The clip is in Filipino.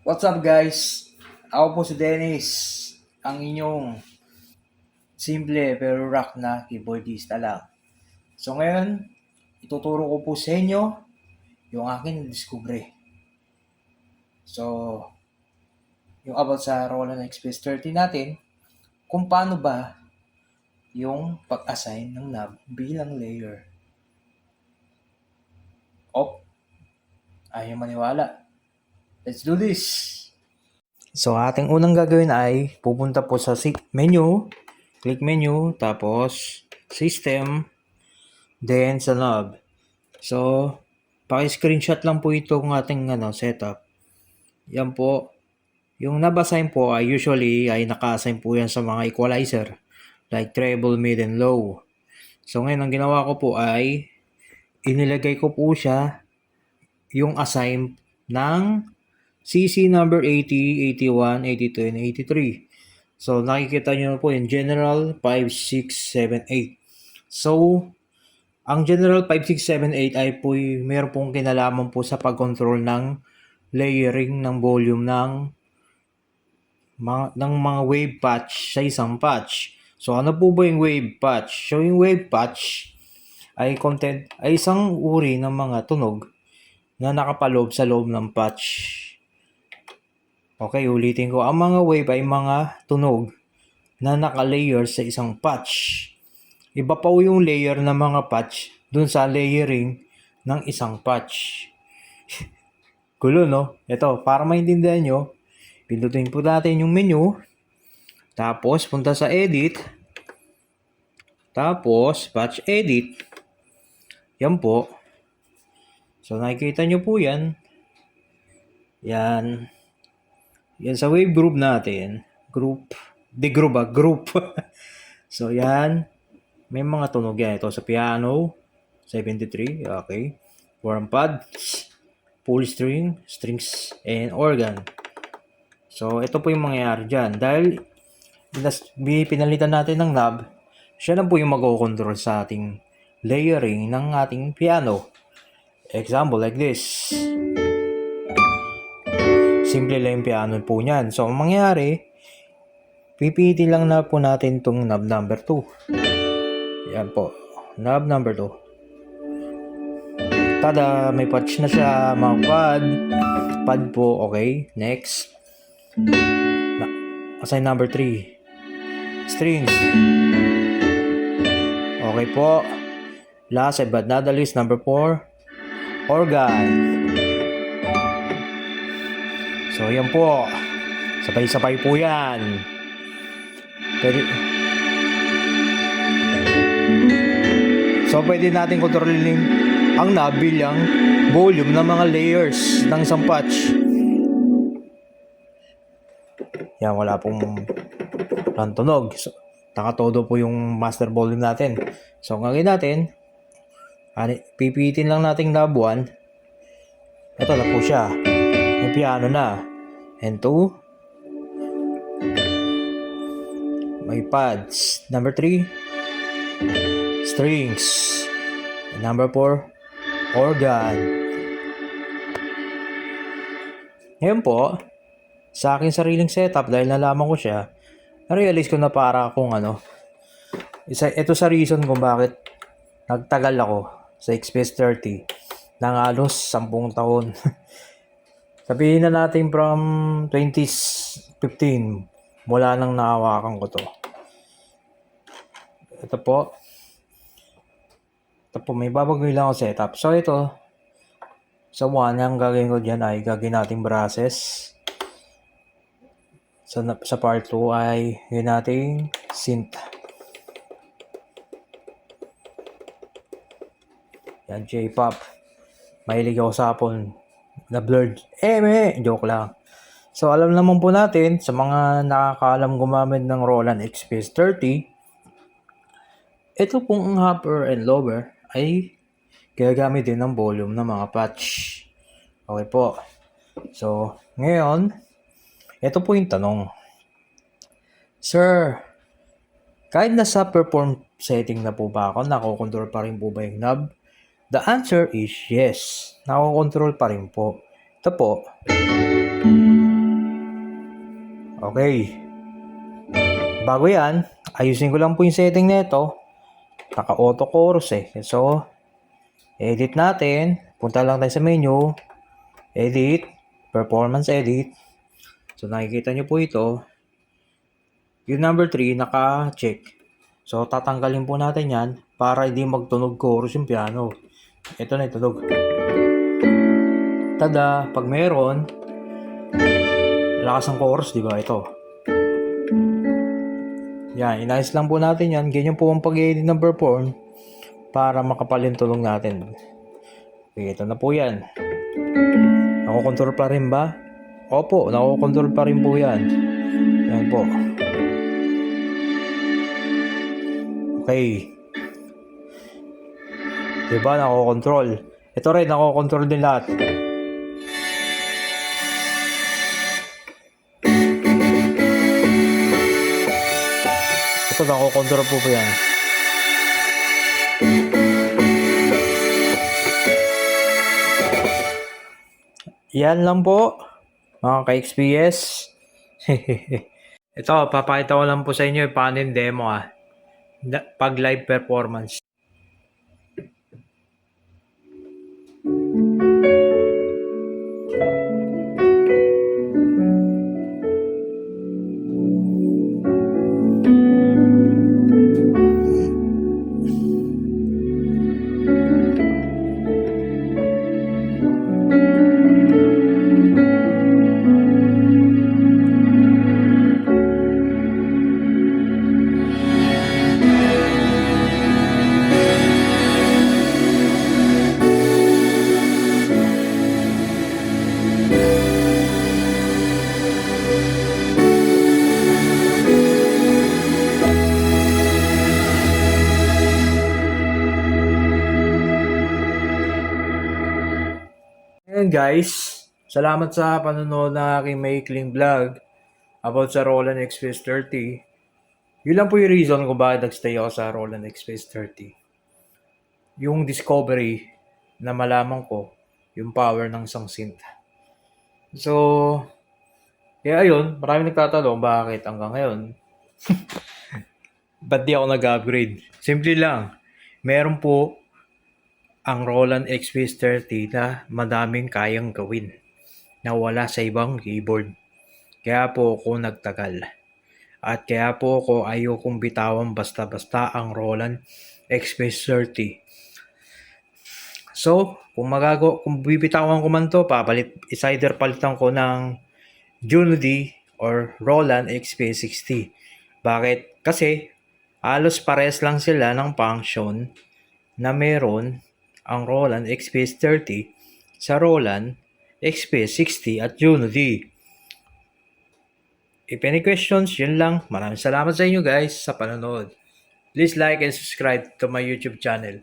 What's up guys? Ako po si Dennis, ang inyong simple pero rock na keyboardista lang. So ngayon, ituturo ko po sa inyo yung aking discovery. So, yung about sa Roland Express 30 natin, kung paano ba yung pag-assign ng knob bilang layer. Op, ayaw maniwala. Let's do this! So, ating unang gagawin ay pupunta po sa menu, click menu, tapos system, then sa knob. So, paki-screenshot lang po ito ng ating ano, setup. Yan po. Yung nab-assign po ay usually ay naka-assign po yan sa mga equalizer like treble, mid, and low. So, ngayon ang ginawa ko po ay inilagay ko po siya yung assign ng CC number 80, 81, 82, and 83. So, nakikita nyo po yung general 5, 6, 7, 8. So, ang general 5, 6, 7, 8 ay po meron pong kinalaman po sa pag-control ng layering ng volume ng mga, ng mga wave patch sa isang patch. So, ano po ba yung wave patch? So, yung wave patch ay content ay isang uri ng mga tunog na nakapaloob sa loob ng patch. Okay, ulitin ko. Ang mga wave ay mga tunog na nakalayer sa isang patch. Iba pa yung layer ng mga patch dun sa layering ng isang patch. Gulo, no? Ito, para maintindihan nyo, pindutin po natin yung menu. Tapos, punta sa edit. Tapos, patch edit. Yan po. So, nakikita nyo po yan. Yan. Yan sa wave group natin. Group. Di group ba? Group. so, yan. May mga tunog yan. Ito sa piano. 73. Okay. Warm pad. Pull string. Strings. And organ. So, ito po yung mangyayari dyan. Dahil pinalitan natin ng knob, siya na po yung mag-control sa ating layering ng ating piano. Example like this. Simple lang yung piano po niyan. So, ang mangyayari, pipiti lang na po natin itong knob number 2. Yan po. Knob number 2. Tada, may patch na siya, mga pad. Pad po, okay. Next. Na- assign number 3. Strings. Okay po. Last but not the least, number 4. Organ. So, yan po. Sabay-sabay po yan. Pwede... So, pwede natin kontrolin ang knob bilang volume ng mga layers ng isang patch. Yan, wala pong walang tunog. So, nakatodo po yung master volume natin. So, ang gagawin natin, pipitin lang natin 1. Ito na po siya. May piano na. And 2. May pads. Number 3. Strings. And number 4. Organ. Ngayon po, sa aking sariling setup, dahil nalaman ko siya, na-realize ko na para akong ano, isa, ito sa reason kung bakit nagtagal ako sa XPS 30 ng halos 10 taon. Sabihin na natin from 2015 mula nang nahawakan ko to. Ito po. Ito po, may babagoy lang ako setup. So ito, sa one, ang gagawin ko dyan ay gagawin natin brasses. Sa, sa part 2 ay gagawin natin synth. Yan, J-pop. Mahilig ako sa hapon na blurred. Eh, me, joke lang. So, alam naman po natin, sa mga nakakaalam gumamit ng Roland XPS 30, ito pong upper and lower ay ginagamit din ng volume ng mga patch. Okay po. So, ngayon, ito po yung tanong. Sir, kahit nasa perform setting na po ba ako, nakokontrol pa rin po ba yung knob? The answer is yes. Nakokontrol pa rin po. Ito po. Okay. Bago yan, ayusin ko lang po yung setting nito. Naka-auto chorus eh. So, edit natin. Punta lang tayo sa menu. Edit. Performance edit. So, nakikita nyo po ito. Yung number 3, naka-check. So, tatanggalin po natin yan para hindi magtunog chorus yung piano. Ito na itunog. Tada, pag meron, lakas ng chorus, di ba? Ito. Yan, inayos lang po natin yan. Ganyan po ang pag-edit ng perform para makapalin tulong natin. Okay, ito na po yan. Nakokontrol pa rin ba? Opo, nakokontrol pa rin po yan. Yan po. Okay. Diba, nakokontrol. Ito rin, nakokontrol din lahat. Ito, nakokontrol po po yan. Yan lang po, mga ka-XPS. Ito, papakita ko lang po sa inyo paano yung demo ah. Pag live performance. Thank you. Ayan guys, salamat sa panonood ng aking maikling vlog about sa Roland Express 30. Yun lang po yung reason kung bakit nagstay ako sa Roland Express 30. Yung discovery na malaman ko yung power ng isang synth. So, kaya ayun, marami nagtatanong bakit hanggang ngayon. Ba't di ako nag-upgrade? Simple lang, meron po ang Roland XPS 30 na madaming kayang gawin na wala sa ibang keyboard. Kaya po ako nagtagal. At kaya po ako ayokong bitawan basta-basta ang Roland XPS 30. So, kung magago, kung bibitawan ko man to, papalit, is either palitan ko ng D or Roland XPS 60. Bakit? Kasi, halos pares lang sila ng function na meron ang Roland XPS 30 sa Roland XPS 60 at D. If any questions, yun lang. Maraming salamat sa inyo guys sa panonood. Please like and subscribe to my YouTube channel.